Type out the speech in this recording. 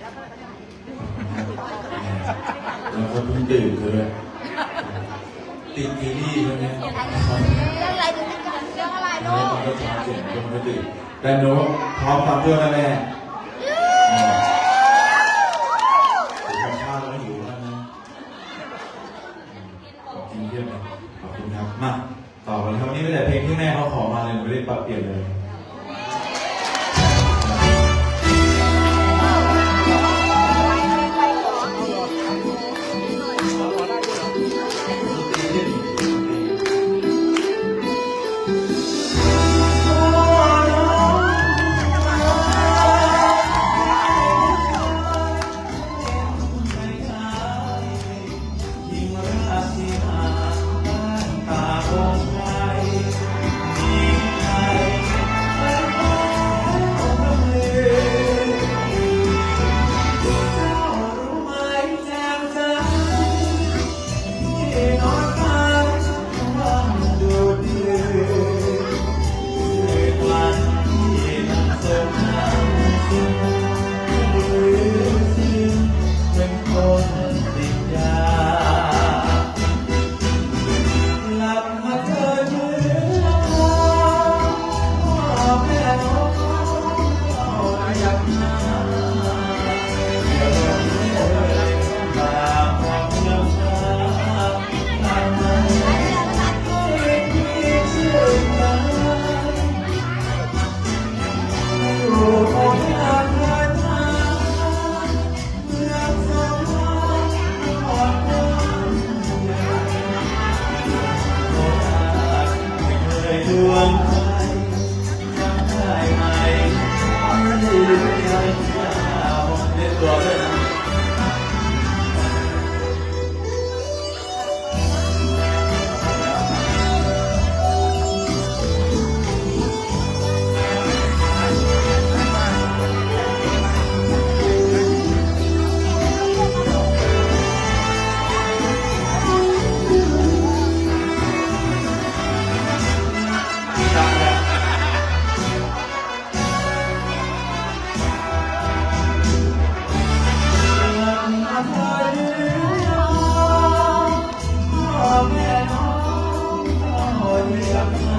แล้วก็เพิ่งตื่นเลย ติดทีนี่ใช่ไหมเรื่องอะไรถึงกันเรื่องอะไรแล้ลูวกมันก็ช้าเสียงจนไม่ตื่นแต่หนูพร้อมฟังเพื่อนแม่ข้าวแล้วหิวแล้วนะกินเที่ยงเลยขอบคุณครับ มา ต่อเลยครับวันนี้ไม่แต่เพลงที่แม่เขาขอมาเลยหนูไม่ได้ปรับเปลี่ยนเลย เก็